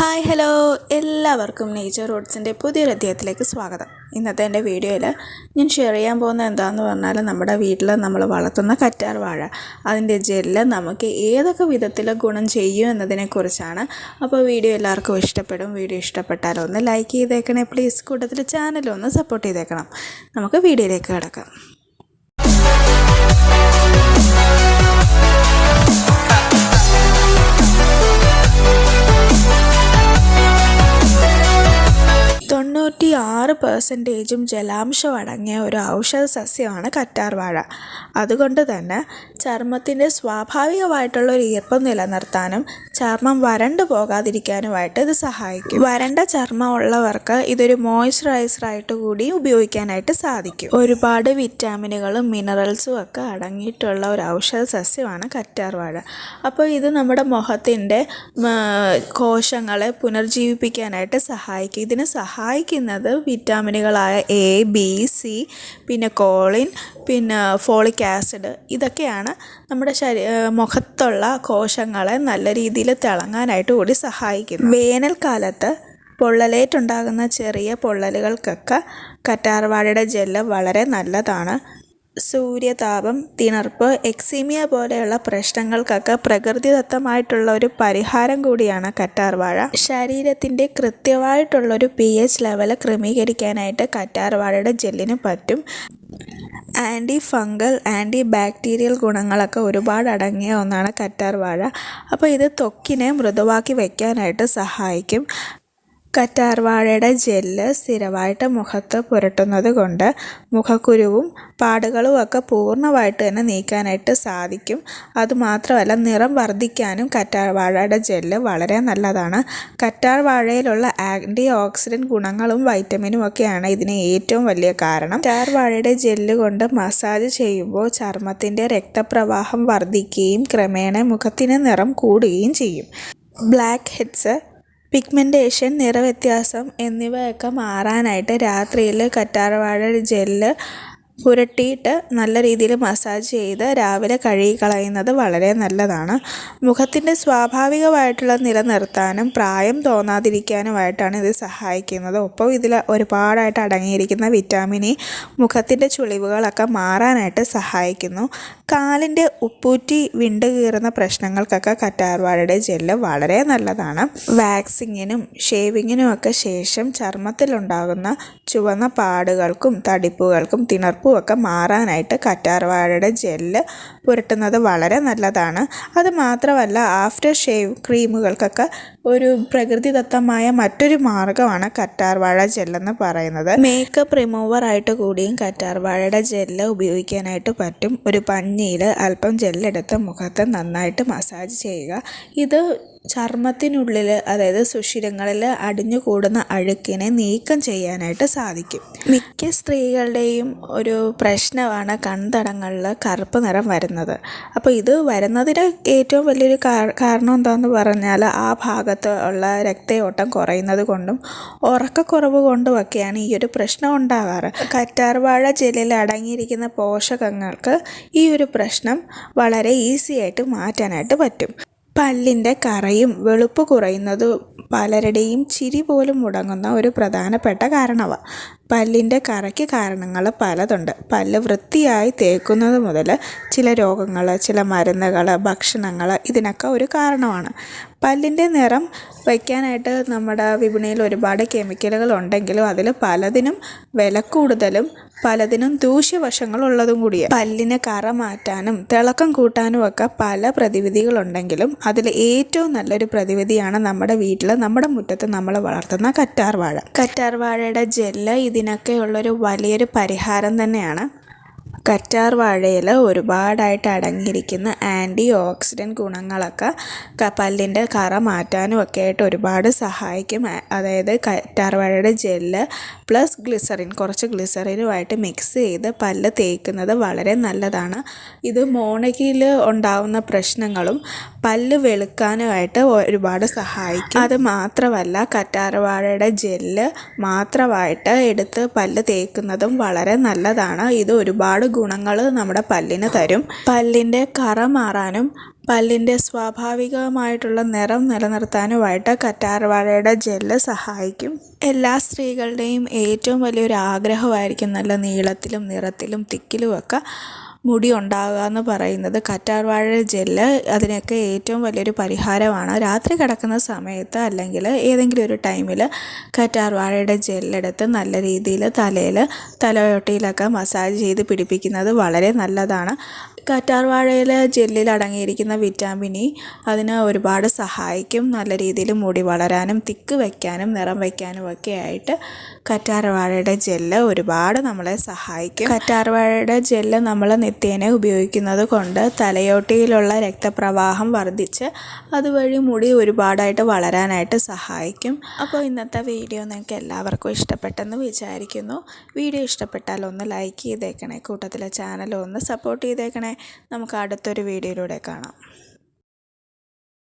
Hi hello. എല്ലാവർക്കും nature റോഡ്സിന്റെ പുതിയൊരു അധ്യായത്തിലേക്ക് സ്വാഗതം. ഇന്നത്തെ എന്റെ വീഡിയോയിൽ ഞാൻ ഷെയർ ചെയ്യാൻ പോകുന്നത് എന്താണെന്ന് പറഞ്ഞാൽ നമ്മുടെ വീട്ടിൽ നമ്മൾ വളർത്തുന്ന കറ്റാർ വാഴ. അതിന്റെ ജെല്ല് നമുക്ക് ഏതൊക്കെ വിധത്തിൽ ഗുണം ചെയ്യും എന്നതിനെക്കുറിച്ചാണ്. അപ്പോൾ വീഡിയോ എല്ലാവർക്കും ഇഷ്ടപ്പെടും. വീഡിയോ ഇഷ്ടപ്പെട്ടാൽ ഒന്ന് ലൈക്ക് ചെയ്തേക്കണേ. പ്ലീസ് കൂട്ടത്തിൽ ചാനലൊന്ന് സപ്പോർട്ട് ചെയ്തേക്കണം. നമുക്ക് വീഡിയോയിലേക്ക് കിടക്കാം. ആറ് പെർസെന്റേജും ജലാംശം അടങ്ങിയ ഒരു ഔഷധ സസ്യമാണ് കറ്റാർവാഴ. അതുകൊണ്ട് തന്നെ ചർമ്മത്തിന്റെ സ്വാഭാവികമായിട്ടുള്ള ഒരു ഈർപ്പം നിലനിർത്താനും ചർമ്മം വരണ്ടു പോകാതിരിക്കാനുമായിട്ട് ഇത് സഹായിക്കും. വരണ്ട ചർമ്മം ഉള്ളവർക്ക് ഇതൊരു മോയ്സ്ചറൈസറായിട്ട് കൂടി ഉപയോഗിക്കാനായിട്ട് സാധിക്കും. ഒരുപാട് വിറ്റാമിനുകളും മിനറൽസും ഒക്കെ അടങ്ങിയിട്ടുള്ള ഒരു ഔഷധ സസ്യമാണ് കറ്റാർവാഴ. അപ്പോൾ ഇത് നമ്മുടെ മുഖത്തിന്റെ കോശങ്ങളെ പുനർജീവിപ്പിക്കാനായിട്ട് സഹായിക്കും. ഇതിന് സഹായിക്കുന്നത് വിറ്റാമിനുകളായ എ ബി സി പിന്നെ കോളിൻ പിന്നെ ഫോളിക് ആസിഡ് ഇതൊക്കെയാണ് നമ്മുടെ ശരീ മുഖത്തുള്ള കോശങ്ങളെ നല്ല രീതിയിൽ തിളങ്ങാനായിട്ട് കൂടി സഹായിക്കുന്നു. വേനൽക്കാലത്ത് പൊള്ളലേറ്റുണ്ടാകുന്ന ചെറിയ പൊള്ളലുകൾക്കൊക്കെ കറ്റാർവാഴയുടെ ജെല്ല് വളരെ നല്ലതാണ്. സൂര്യതാപം തിണർപ്പ് എക്സീമിയ പോലെയുള്ള പ്രശ്നങ്ങൾക്കൊക്കെ പ്രകൃതിദത്തമായിട്ടുള്ള ഒരു പരിഹാരം കൂടിയാണ് കറ്റാർവാഴ. ശരീരത്തിന്റെ കൃത്യമായിട്ടുള്ളൊരു പി എച്ച് ലെവൽ ക്രമീകരിക്കാനായിട്ട് കറ്റാർവാഴയുടെ ജെല്ലിന് പറ്റും. ആന്റി ഫംഗൽ ആന്റി ബാക്ടീരിയൽ ഗുണങ്ങളൊക്കെ ഒരുപാട് അടങ്ങിയ ഒന്നാണ് കറ്റാർ വാഴ അപ്പോൾ ഇത് ത്വക്കിനെ മൃദുവാക്കി വയ്ക്കാനായിട്ട് സഹായിക്കും. കറ്റാർവാഴയുടെ ജെല്ല് സ്ഥിരമായിട്ട് മുഖത്ത് പുരട്ടുന്നത് കൊണ്ട് മുഖക്കുരുവും പാടുകളും ഒക്കെ പൂർണമായിട്ട് തന്നെ നീക്കാനായിട്ട് സാധിക്കും. അതുമാത്രമല്ല നിറം വർദ്ധിക്കാനും കറ്റാർവാഴയുടെ ജെല്ല് വളരെ നല്ലതാണ്. കറ്റാർവാഴയിലുള്ള ആന്റി ഓക്സിഡന്റ് ഗുണങ്ങളും വൈറ്റമിനും ഒക്കെയാണ് ഇതിന് ഏറ്റവും വലിയ കാരണം. കറ്റാർവാഴയുടെ ജെല്ല് കൊണ്ട് മസാജ് ചെയ്യുമ്പോൾ ചർമ്മത്തിന്റെ രക്തപ്രവാഹം വർദ്ധിക്കുകയും ക്രമേണ മുഖത്തിന് നിറം കൂടുകയും ചെയ്യും. ബ്ലാക്ക് ഹെഡ്സ് പിഗ്മെന്റേഷൻ നിറവ്യത്യാസം എന്നിവയൊക്കെ മാറാനായിട്ട് രാത്രിയിൽ കറ്റാർവാഴ ജെല്ല് പുരട്ടിയിട്ട് നല്ല രീതിയിൽ മസാജ് ചെയ്ത് രാവിലെ കഴുകി കളയുന്നത് വളരെ നല്ലതാണ്. മുഖത്തിന്റെ സ്വാഭാവികമായിട്ടുള്ള നിലനിർത്താനും പ്രായം തോന്നാതിരിക്കാനുമായിട്ടാണ് ഇത് സഹായിക്കുന്നത്. ഒപ്പം ഇതിൽ ഒരുപാടായിട്ട് അടങ്ങിയിരിക്കുന്ന വിറ്റാമിൻ ഇ മുഖത്തിന്റെ ചുളിവുകളൊക്കെ മാറാനായിട്ട് സഹായിക്കുന്നു. കാലിന്റെ ഉപ്പൂറ്റി വിണ്ടുകീറുന്ന പ്രശ്നങ്ങൾക്കൊക്കെ കറ്റാർവാഴയുടെ ജെല്ല് വളരെ നല്ലതാണ്. വാക്സിങ്ങിനും ഷേവിങ്ങിനും ഒക്കെ ശേഷം ചർമ്മത്തിലുണ്ടാകുന്ന ചുവന്ന പാടുകൾക്കും തടിപ്പുകൾക്കും തിണർപ്പും ഒക്കെ മാറാനായിട്ട് കറ്റാർവാഴയുടെ ജെല്ല് പുരട്ടുന്നത് വളരെ നല്ലതാണ്. അത് മാത്രമല്ല ആഫ്റ്റർ ഷേവ് ക്രീമുകൾക്കൊക്കെ ഒരു പ്രകൃതിദത്തമായ മറ്റൊരു മാർഗമാണ് കറ്റാർവാഴ ജെല്ലെന്ന് പറയുന്നത്. മേക്കപ്പ് റിമൂവർ ആയിട്ട് കൂടിയും കറ്റാർവാഴയുടെ ജെല്ല് ഉപയോഗിക്കാനായിട്ട് പറ്റും. ഒരു പഞ്ഞിയിൽ അല്പം ജെല്ലെടുത്ത് മുഖത്ത് നന്നായിട്ട് മസാജ് ചെയ്യുക. ഇത് ചർമ്മത്തിനുള്ളിൽ അതായത് സുഷിരങ്ങളിൽ അടിഞ്ഞു കൂടുന്ന അഴുക്കിനെ നീക്കം ചെയ്യാനായിട്ട് സാധിക്കും. മിക്ക സ്ത്രീകളുടെയും ഒരു പ്രശ്നമാണ് കൺതടങ്ങളിൽ കറുപ്പ് നിറം വരുന്നത്. അപ്പോൾ ഇത് വരുന്നതിന് ഏറ്റവും വലിയൊരു കാരണം എന്താണെന്ന് പറഞ്ഞാൽ ആ ഭാഗത്ത് ഉള്ള രക്തയോട്ടം കുറയുന്നത് കൊണ്ടും ഉറക്കക്കുറവ് കൊണ്ടുമൊക്കെയാണ് ഈ ഒരു പ്രശ്നം ഉണ്ടാകാറ്. കറ്റാർവാഴ ജെല്ലിൽ അടങ്ങിയിരിക്കുന്ന പോഷകങ്ങൾക്ക് ഈ ഒരു പ്രശ്നം വളരെ ഈസി ആയിട്ട് മാറ്റാനായിട്ട് പറ്റും. പല്ലിന്റെ കറയും വെളുപ്പ് കുറയുന്നതും പലരുടെയും ചിരി പോലും മുടങ്ങുന്ന ഒരു പ്രധാനപ്പെട്ട കാരണമാണ് പല്ലിന്റെ കറയ്ക്ക് കാരണങ്ങൾ പലതുണ്ട്. പല്ല് വൃത്തിയായി തേക്കുന്നത് മുതൽ ചില രോഗങ്ങൾ ചില മരുന്നുകൾ ഭക്ഷണങ്ങൾ ഇതിനൊക്കെ ഒരു കാരണമാണ്. പല്ലിന്റെ നിറം വയ്ക്കാനായിട്ട് നമ്മുടെ വിപണിയിൽ ഒരുപാട് കെമിക്കലുകൾ ഉണ്ടെങ്കിലും അതിൽ പലതിനും വില കൂടുതലും പലതിനും ദൂഷ്യവശങ്ങളുള്ളതും കൂടിയാണ്. പല്ലിന് കറ മാറ്റാനും തിളക്കം കൂട്ടാനും ഒക്കെ പല പ്രതിവിധികളുണ്ടെങ്കിലും അതിൽ ഏറ്റവും നല്ലൊരു പ്രതിവിധിയാണ് നമ്മുടെ വീട്ടിൽ നമ്മുടെ മുറ്റത്ത് നമ്മൾ വളർത്തുന്ന കറ്റാർവാഴ. കറ്റാർവാഴയുടെ കറ്റാർ ജെല്ല് ഇതിനൊക്കെ ഉള്ളൊരു വലിയൊരു പരിഹാരം തന്നെയാണ്. കറ്റാർ വാഴയിൽ ഒരുപാടായിട്ട് അടങ്ങിയിരിക്കുന്ന ആന്റി ഓക്സിഡന്റ് ഗുണങ്ങളൊക്കെ പല്ലിന്റെ കറ മാറ്റാനും ഒക്കെ ആയിട്ട് ഒരുപാട് സഹായിക്കും. അതായത് കറ്റാർ വാഴയുടെ ജെല്ല് പ്ലസ് ഗ്ലിസറിൻ കുറച്ച് ഗ്ലിസറിനുമായിട്ട് മിക്സ് ചെയ്ത് പല്ല് തേക്കുന്നത് വളരെ നല്ലതാണ്. ഇത് മോണകിയിൽ ഉണ്ടാവുന്ന പ്രശ്നങ്ങളും പല്ല് വെളുക്കാനുമായിട്ട് ഒരുപാട് സഹായിക്കും. അത് മാത്രമല്ല കറ്റാർ വാഴയുടെ ജെല്ല് മാത്രമായിട്ട് എടുത്ത് പല്ല് തേക്കുന്നതും വളരെ നല്ലതാണ്. ഇത് ഒരുപാട് ഗുണങ്ങൾ നമ്മുടെ പല്ലിന് തരും. പല്ലിന്റെ കറ മാറാനും പല്ലിന്റെ സ്വാഭാവികമായിട്ടുള്ള നിറം നിലനിർത്താനുമായിട്ട് കറ്റാർവാഴയുടെ ജെല്ല് സഹായിക്കും. എല്ലാ സ്ത്രീകളുടെയും ഏറ്റവും വലിയൊരു ആഗ്രഹമായിരിക്കും നല്ല നീളത്തിലും നിറത്തിലും തിക്കിലുമൊക്കെ മുടി ഉണ്ടാകുക എന്ന് പറയുന്നത് കറ്റാർവാഴ ജെല്ല് അതിനൊക്കെ ഏറ്റവും വലിയൊരു പരിഹാരമാണ്. രാത്രി കിടക്കുന്ന സമയത്ത് അല്ലെങ്കിൽ ഏതെങ്കിലും ഒരു ടൈമിൽ കറ്റാർവാഴയുടെ ജെല്ലെടുത്ത് നല്ല രീതിയിൽ തലയിൽ തലയോട്ടിയിലൊക്കെ മസാജ് ചെയ്ത് പിടിപ്പിക്കുന്നത് വളരെ നല്ലതാണ്. കറ്റാർവാഴയിലെ ജെല്ലിൽ അടങ്ങിയിരിക്കുന്ന വിറ്റാമിൻ ഇ അതിന് ഒരുപാട് സഹായിക്കും. നല്ല രീതിയിൽ മുടി വളരാനും തിക്ക് വയ്ക്കാനും നിറം വയ്ക്കാനും ഒക്കെ ആയിട്ട് കറ്റാർവാഴയുടെ ജെല്ല് ഒരുപാട് നമ്മളെ സഹായിക്കും. കറ്റാർവാഴയുടെ ജെല്ല് നമ്മൾ നിത്യേന ഉപയോഗിക്കുന്നത് കൊണ്ട് തലയോട്ടിയിലുള്ള രക്തപ്രവാഹം വർദ്ധിച്ച് അതുവഴി മുടി ഒരുപാടായിട്ട് വളരാനായിട്ട് സഹായിക്കും. അപ്പോൾ ഇന്നത്തെ വീഡിയോ നിങ്ങൾക്ക് എല്ലാവർക്കും ഇഷ്ടപ്പെട്ടെന്ന് വിചാരിക്കുന്നു. വീഡിയോ ഇഷ്ടപ്പെട്ടാൽ ഒന്ന് ലൈക്ക് ചെയ്തേക്കണേ കൂട്ടത്തിലെ ചാനൽ ഒന്ന് സപ്പോർട്ട് ചെയ്തേക്കണേ. നമുക്ക് അടുത്തൊരു വീഡിയോയിലൂടെ കാണാം.